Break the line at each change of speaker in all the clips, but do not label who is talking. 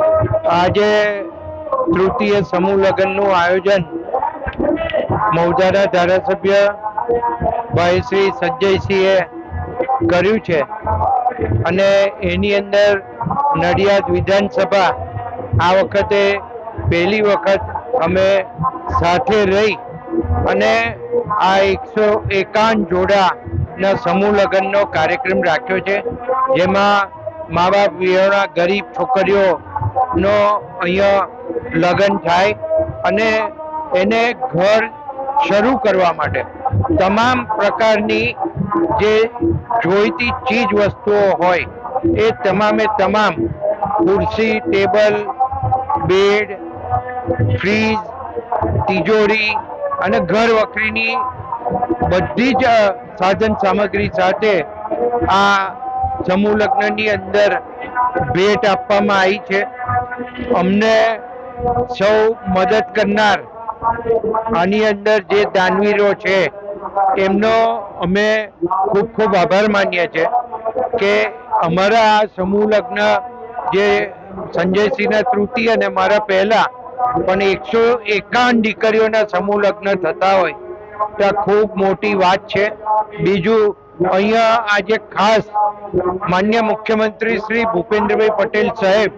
આજે તૃતીય સમૂહ લગ્નનું આયોજન મૌજાના ધારાસભ્ય ભાઈ શ્રી સંજયસિંહે કર્યું છે. અને એની અંદર નડિયાદ વિધાનસભા આ વખતે પહેલી વખત અમે સાથે રહી અને આ એકસો એકાવન જોડાના સમૂહ લગ્નનો કાર્યક્રમ રાખ્યો છે. જેમાં મા બાપ વિહોણા ગરીબ છોકરીઓનો અહીંયા લગ્ન થાય અને એને ઘર શરૂ કરવા માટે. તમામ પ્રકારની જે જોઈતી ચીજ વસ્તુઓ હોય, એ તમામે તમામ ખુરશી, ટેબલ, બેડ, ફ્રીજ, તિજોરી અને ઘર વખરીની બધી જ સાધન સામગ્રી સાથે આ સમૂહ લગ્નની અંદર ભેટ આપવામાં આવી છે. અમને સૌ મદદ કરનાર આની અંદર જે દાનવીરો છે, એમનો અમે ખૂબ ખૂબ આભાર માનીએ છીએ કે અમારા આ સમૂહ લગ્ન જે સંજયસિંહના તૃતીય અને મારા પહેલા પણ એકસો એકાવન દીકરીઓના સમૂહ લગ્ન થતા હોય, તો ખૂબ મોટી વાત છે. બીજું અહીંયા આજે ખાસ માન્ય મુખ્યમંત્રી શ્રી ભૂપેન્દ્રભાઈ પટેલ સાહેબ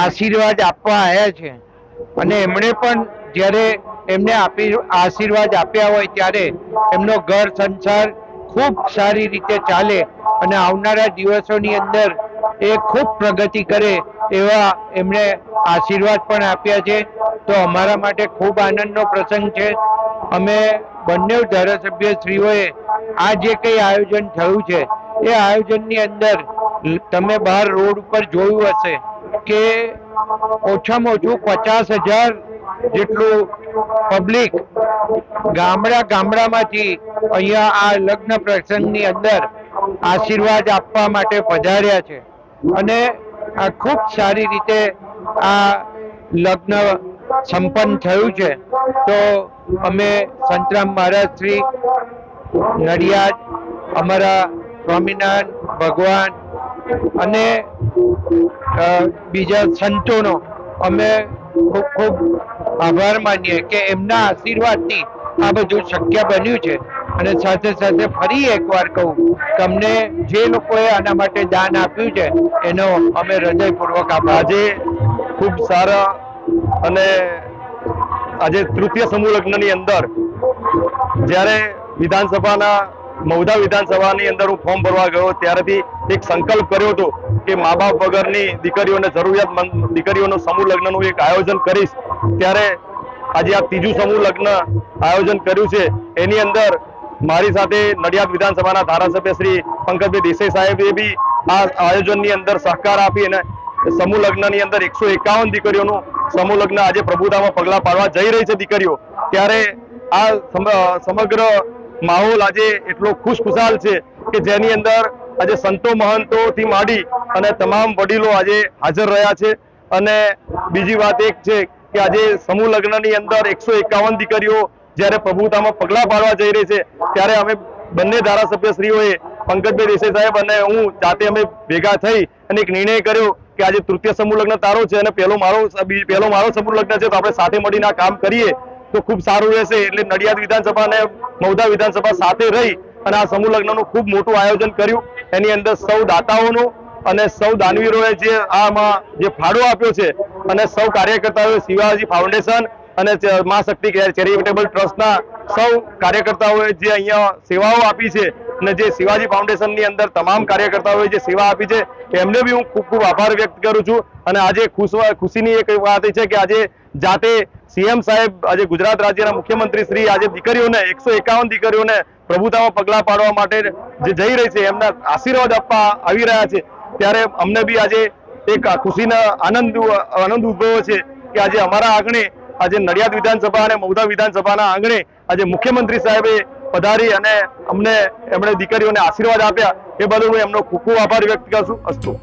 આશીર્વાદ આપવા આવ્યા છે. અને એમણે પણ જ્યારે એમને આપી આશીર્વાદ આપ્યા હોય ત્યારે એમનો ઘર સંસાર ખૂબ સારી રીતે ચાલે અને આવનારા દિવસોની અંદર એ ખૂબ પ્રગતિ કરે એવા એમણે આશીર્વાદ પણ આપ્યા છે. તો અમારા માટે ખૂબ આનંદનો પ્રસંગ છે. અમે બંને ધારાસભ્ય શ્રીઓએ આ જે કંઈ આયોજન થયું છે, એ આયોજનની અંદર તમે બહાર રોડ ઉપર જોયું હશે કે ઓછામાં ઓછું પચાસ હજાર જેટલું પબ્લિક ગામડા ગામડામાંથી અહીંયા આ લગ્ન પ્રસંગની અંદર આશીર્વાદ આપવા માટે પધાર્યા છે. અને આ ખૂબ સારી રીતે આ લગ્ન સંપન્ન થયું છે. તો અમે સંતરામ મહારાજ શ્રી નડિયાદ, અમારા સ્વામિનારાયણ ભગવાન અને બીજા સંતોનો અમે ખૂબ ખૂબ આભાર માનીએ કે એમના આશીર્વાદથી આ બધું શક્ય બન્યું છે. અને સાથે સાથે ફરી એકવાર કહું તમને જે લોકોએ આના માટે દાન આપ્યું છે, એનો અમે હૃદયપૂર્વક આભાર.
આજે ખૂબ સારા અને આજે તૃતીય સમૂહ લગ્નની અંદર જ્યારે વિધાનસભાના મૌધા વિધાનસભાની અંદર હું ફોર્મ ભરવા ગયો, ત્યારેથી એક સંકલ્પ કર્યો હતો કે મા બાપ વગરની દીકરીઓને જરૂરિયાતમંદ દીકરીઓનો સમૂહ લગ્નનું એક આયોજન કરીશ. ત્યારે આજે આ ત્રીજું સમૂહ લગ્ન આયોજન કર્યું છે. એની અંદર મારી સાથે નડિયાદ વિધાનસભાના ધારાસભ્ય શ્રી પંકજભાઈ દેસાઈ સાહેબે બી આ આયોજનની અંદર સહકાર આપી અને સમૂહ લગ્નની અંદર એકસો એકાવન દીકરીઓનું સમૂહ લગ્ન આજે પ્રભુતામાં પગલા પાડવા જઈ રહી છે દીકરીઓ. ત્યારે આ સમ- સમગ્ર માહોલ આજે એટલો ખુશખુશાલ છે કે જેની અંદર આજે સંતો મહંતોથી માંડી અને તમામ વડીલો આજે હાજર રહ્યા છે. અને બીજી વાત એક છે કે આજે સમૂહ લગ્નની અંદર એકસો એકાવન દીકરીઓ જ્યારે પ્રભુતામાં પગલા પાડવા જઈ રહી છે, ત્યારે અમે બંને ધારાસભ્યશ્રીઓએ, પંકજભાઈ દેસાઈ સાહેબ અને હું, જાતે અમે ભેગા થઈ અને એક નિર્ણય કર્યો કે આજે તૃતીય સમૂહ લગ્ન તારો છે અને પહેલો મારો પહેલો મારો સમૂહ લગ્ન છે, તો આપણે સાથે મળીને કામ કરીએ તો ખૂબ સારું રહેશે. એટલે નડિયાદ વિધાનસભા અને મૌધા વિધાનસભા સાથે રહી અને આ સમૂહ લગ્નનું ખૂબ મોટું આયોજન કર્યું. એની અંદર સૌ દાતાઓનું અને સૌ દાનવીરોએ જે આમાં જે ફાળો આપ્યો છે અને સૌ કાર્યકર્તાઓએ શિવાજી ફાઉન્ડેશન અને મા શક્તિ ચેરિટેબલ ટ્રસ્ટના સૌ કાર્યકર્તાઓએ જે અહીંયા સેવાઓ આપી છે અને જે શિવાજી ફાઉન્ડેશનની અંદર તમામ કાર્યકર્તાઓએ જે સેવા આપી છે, એમને બી હું ખૂબ ખૂબ આભાર વ્યક્ત કરું છું. અને આજે ખુશ ખુશીની એક વાત છે કે આજે જાતે સીએમ સાહેબ, આજે ગુજરાત રાજ્યના મુખ્યમંત્રી શ્રી, આજે દીકરીઓને, એકસો એકાવન દીકરીઓને પ્રભુતામાં પગલા પાડવા માટે જે જઈ રહી છે, એમના આશીર્વાદ આપવા આવી રહ્યા છે. ત્યારે અમને બી આજે એક ખુશીના આનંદ આનંદ ઉદભવ્યો છે કે આજે અમારા આંગણે, આજે નડિયાદ વિધાનસભા અને મૌધા વિધાનસભાના આંગણે આજે મુખ્યમંત્રી સાહેબે પધારી અને અમને એમણે દીકરીઓને આશીર્વાદ આપ્યા. એ બદલ હું એમનો ખૂબ ખૂબ આભાર વ્યક્ત કરું છું. અસ્તુ.